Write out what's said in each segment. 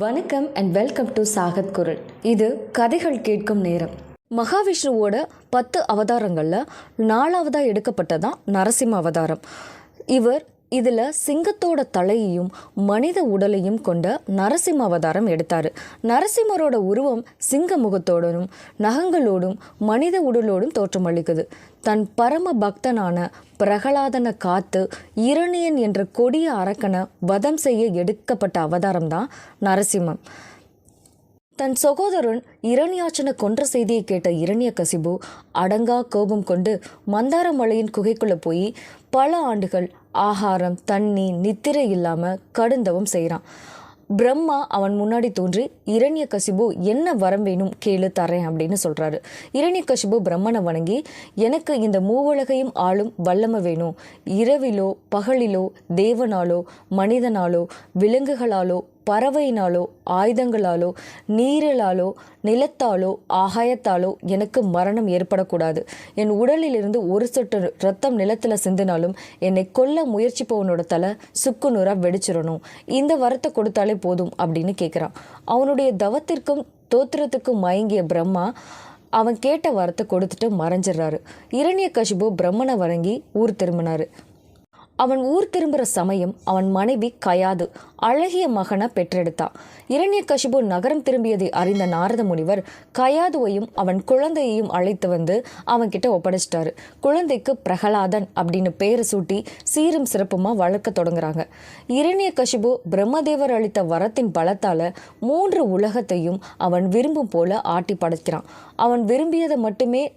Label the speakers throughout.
Speaker 1: வணக்கம் and welcome to Sakat குரல். இது கதைகள் கேட்கும் நேரம். மகாவிஷ்ணுவோட பத்து அவதாரங்களில் நாலாவதாக எடுக்கப்பட்டதான் நரசிம்ம அவதாரம். இவர் இதில் சிங்கத்தோட தலையையும் மனித உடலையும் கொண்ட நரசிம்ம அவதாரம் எடுத்தார். நரசிம்மரோட உருவம் சிங்க முகத்தோடனும் நகங்களோடும் மனித உடலோடும் தோற்றமளிக்குது தன் பரம பக்தனான பிரகலாதனை காத்து இரணியன் என்ற கொடிய அரக்கனை வதம் செய்ய எடுக்கப்பட்ட அவதாரம் தான் நரசிம்மம். தன் சகோதரன் இரணியாச்சனை கொன்ற செய்தியை கேட்ட இரணிய கசிபு அடங்கா கோபம் கொண்டு மந்தார மலையின் குகைக்குள்ளே போய் பல ஆண்டுகள் ஆகாரம் தண்ணி நித்திரை இல்லாமல் கடுந்தவம் செய்கிறான் பிரம்மா அவன் முன்னாடி தோன்றி இரணிய கசிபு என்ன வரம் வேணும் கேளு தரேன் அப்படின்னு சொல்கிறாரு இரணிய கசிபு பிரம்மனை வணங்கி எனக்கு இந்த மூவுலகையும் ஆளும் வல்லமை வேணும். இரவிலோ பகலிலோ தேவனாலோ மனிதனாலோ விலங்குகளாலோ பறவையினாலோ ஆயுதங்களாலோ நீரிலாலோ நிலத்தாலோ ஆகாயத்தாலோ எனக்கு மரணம் ஏற்படக்கூடாது. என் உடலிலிருந்து ஒரு சொட்டு ரத்தம் நிலத்தில் சிந்தினாலும் என்னை கொல்ல முயற்சிப்பவனோட தலை சுக்குநூறா வெடிச்சிடணும். இந்த வரத்தை கொடுத்தாலே போதும் அப்படின்னு கேட்குறான் அவனுடைய தவத்திற்கும் தோத்திரத்துக்கும் மயங்கிய பிரம்மா அவன் கேட்ட வரத்தை கொடுத்துட்டு மறைஞ்சிடுறாரு. இரணிய கஷிபு பிரம்மனை வணங்கி ஊர் திரும்பினாரு. அவன் ஊர் திரும்புகிற சமயம் அவன் மனைவி கயாது அழகிய மகனை பெற்றெடுத்தான் இரணிய கஷிபு நகரம் திரும்பியதை அறிந்த நாரத முனிவர் கயாதுவையும் அவன் குழந்தையையும் அழைத்து வந்து அவன்கிட்ட ஒப்படைச்சிட்டாரு. குழந்தைக்கு பிரகலாதன் அப்படின்னு பேரை சூட்டி சீரும் சிறப்புமாக வளர்க்க தொடங்குறாங்க. இரண்ய கஷிபு பிரம்மதேவர் அளித்த வரத்தின் பலத்தால் மூன்று உலகத்தையும் அவன் விரும்பும் போல ஆட்டி படைக்கிறான். அவன் விரும்பியதை மட்டுமே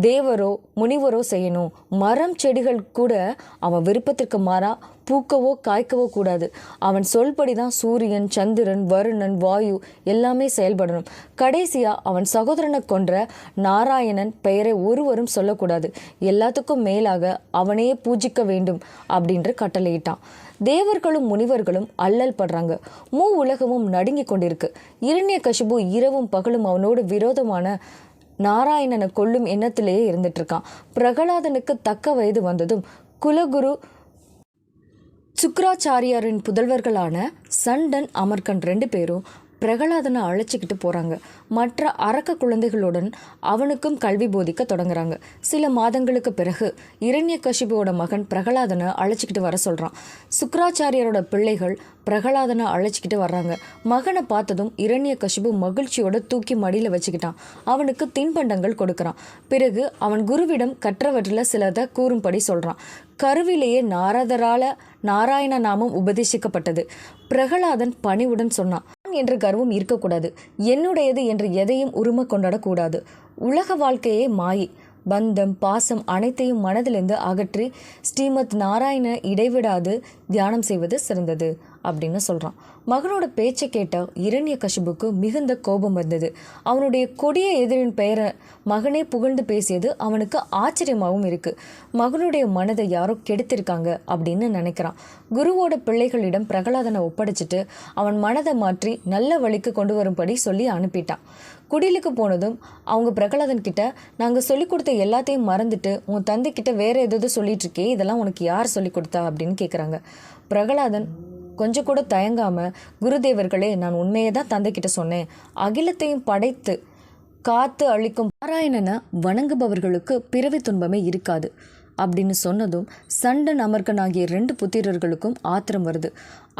Speaker 1: தேவரோ முனிவரோ செய்யணும். மரம் செடிகள் கூட அவன் விருப்பத்திற்கு மாறா பூக்கவோ காய்க்கவோ கூடாது. அவன் சொல்படி தான் சூரியன் சந்திரன் வருணன் வாயு எல்லாமே செயல்படணும். கடைசியாக அவன் சகோதரனை கொன்ற நாராயணன் பெயரை ஒருவரும் சொல்லக்கூடாது. எல்லாத்துக்கும் மேலாக அவனையே பூஜிக்க வேண்டும் அப்படின்று கட்டளையிட்டான். தேவர்களும் முனிவர்களும் அல்லல் படுறாங்க. மூ உலகமும் நடுங்கி கொண்டிருக்கு. இரண்ய கஷிபு இரவும் பகலும் அவனோடு விரோதமான நாராயணனை கொல்லும் எண்ணத்திலேயே இருந்துட்டு இருக்கான் பிரகலாதனுக்கு தக்க வயது வந்ததும் குலகுரு சுக்ராச்சாரியாரின் புதல்வர்களான சண்டன் அமர்கன் ரெண்டு பேரும் பிரகலாதனை அழைச்சிக்கிட்டு போகிறாங்க மற்ற அரக்க குழந்தைகளுடன் அவனுக்கும் கல்வி போதிக்க தொடங்குறாங்க. சில மாதங்களுக்கு பிறகு இரண்ய கஷிபுவோட மகன் பிரகலாதனை அழைச்சிக்கிட்டு வர சொல்கிறான் சுக்ராச்சாரியரோட பிள்ளைகள் பிரகலாதனை அழைச்சிக்கிட்டு வர்றாங்க. மகனை பார்த்ததும் இரண்ய கஷிபு மகிழ்ச்சியோட தூக்கி மடியில் வச்சுக்கிட்டான். அவனுக்கு தின்பண்டங்கள் கொடுக்குறான். பிறகு அவன் குருவிடம் கற்றவற்றில் சிலதை கூறும்படி சொல்கிறான் கருவிலேயே நாரதரால நாராயண நாமம் உபதேசிக்கப்பட்டது. பிரகலாதன் பணிவுடன் சொன்னான். நான் என்ற கர்வம் இருக்கக்கூடாது. என்னுடையது என்று எதையும் உரிமை கொண்டாடக்கூடாது. உலக வாழ்க்கையே மாயை. பந்தம் பாசம் அனைத்தையும் மனதிலிருந்து அகற்றி ஸ்ரீமத் நாராயண இடைவிடாது தியானம் செய்வது சிறந்தது. அப்படின்னு சொல்கிறான் மகனோட பேச்சை கேட்ட இரண்ய கஷிபுக்கு மிகுந்த கோபம் வந்தது அவனுடைய கொடிய எதிரின் பெயரை மகனே புகழ்ந்து பேசியது அவனுக்கு ஆச்சரியமாகவும் இருக்குது மகனுடைய மனதை யாரோ கெடுத்திருக்காங்க அப்படின்னு நினைக்கிறான். குருவோட பிள்ளைகளிடம் பிரகலாதனை ஒப்படைச்சிட்டு அவன் மனதை மாற்றி நல்ல வழிக்கு கொண்டு வரும்படி சொல்லி அனுப்பிட்டான். குடிலுக்கு போனதும் அவங்க பிரகலாதன் கிட்ட நாங்கள் சொல்லி கொடுத்த எல்லாத்தையும் மறந்துட்டு உன் தந்தை கிட்ட வேற எதாவது சொல்லிட்டு இருக்கே இதெல்லாம் உனக்கு யார் சொல்லி கொடுத்தா? அப்படின்னு கேட்குறாங்க பிரகலாதன் கொஞ்சம் கூட தயங்காம குருதேவர்களே நான் உண்மையை தான் தந்தைக்கிட்ட சொன்னேன். அகிலத்தையும் படைத்து காத்து அழிக்கும் நாராயணனை வணங்குபவர்களுக்கு பிறவி துன்பமே இருக்காது. அப்படின்னு சொன்னதும் சண்டன் அமர்கன் ஆகிய ரெண்டு புத்திரர்களுக்கும் ஆத்திரம் வருது.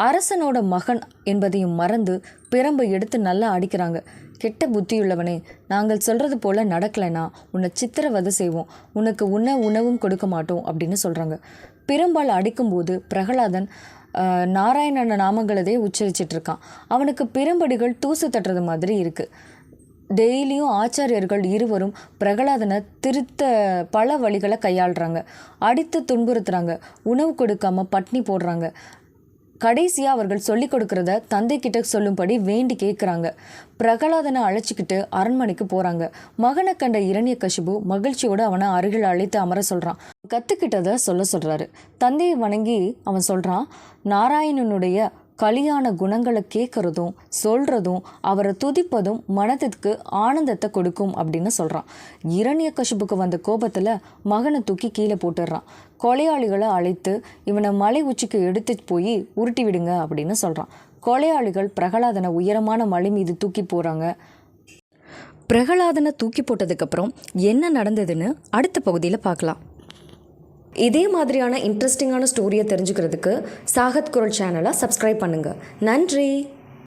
Speaker 1: அரசனோட மகன் என்பதையும் மறந்து பிரம்பை எடுத்து நல்லா அடிக்கிறாங்க. கெட்ட புத்தியுள்ளவனே நாங்கள் சொல்கிறது போல நடக்கலைனா உன்னை சித்திரவதை செய்வோம். உனக்கு உண்ண உணவும் கொடுக்க மாட்டோம் அப்படின்னு சொல்கிறாங்க பிரம்பால் அடிக்கும்போது பிரகலாதன் நாராயணன நாமங்களதே உச்சரிச்சிட்டு இருக்கான் அவனுக்கு பிரம்படிகள் தூசு தட்டுறது மாதிரி இருக்குது டெய்லியும் ஆச்சாரியர்கள் இருவரும் பிரகலாதனை திருத்த பல வழிகளை கையாளுறாங்க. அடித்து துன்புறுத்துறாங்க. உணவு கொடுக்காம பட்னி போடுறாங்க. கடைசியாக அவர்கள் சொல்லிக் கொடுக்கறத தந்தை கிட்ட சொல்லும்படி வேண்டி கேட்குறாங்க பிரகலாதனை அழைச்சிக்கிட்டு அரண்மனைக்கு போகிறாங்க மகனை கண்ட இரணிய கசிபு மகிழ்ச்சியோடு அவனை அருகில் அழைத்து அமர சொல்கிறான் கற்றுக்கிட்டதை சொல்ல சொல்கிறாரு தந்தையை வணங்கி அவன் சொல்கிறான் நாராயணனுடைய கலியான குணங்களை கேட்குறதும் சொல்கிறதும் அவரை துதிப்பதும் மனதிற்கு ஆனந்தத்தை கொடுக்கும் அப்படின்னு சொல்கிறான் இரணிய கஷிப்புக்கு வந்த கோபத்தில் மகனை தூக்கி கீழே போட்டுடுறான். கொலையாளிகளை அழைத்து இவனை மலை உச்சிக்கு எடுத்து போய் உருட்டி விடுங்க அப்படின்னு சொல்கிறான் கொலையாளிகள் பிரகலாதனை உயரமான மலை மீது தூக்கி போகிறாங்க பிரகலாதனை தூக்கி போட்டதுக்கப்புறம் என்ன நடந்ததுன்னு அடுத்த பகுதியில் பார்க்கலாம். இதே மாதிரியான இன்ட்ரெஸ்டிங்கான ஸ்டோரியை தெரிஞ்சுக்கிறதுக்கு சாகத் குரல் சேனலை சப்ஸ்கிரைப் பண்ணுங்கள் நன்றி!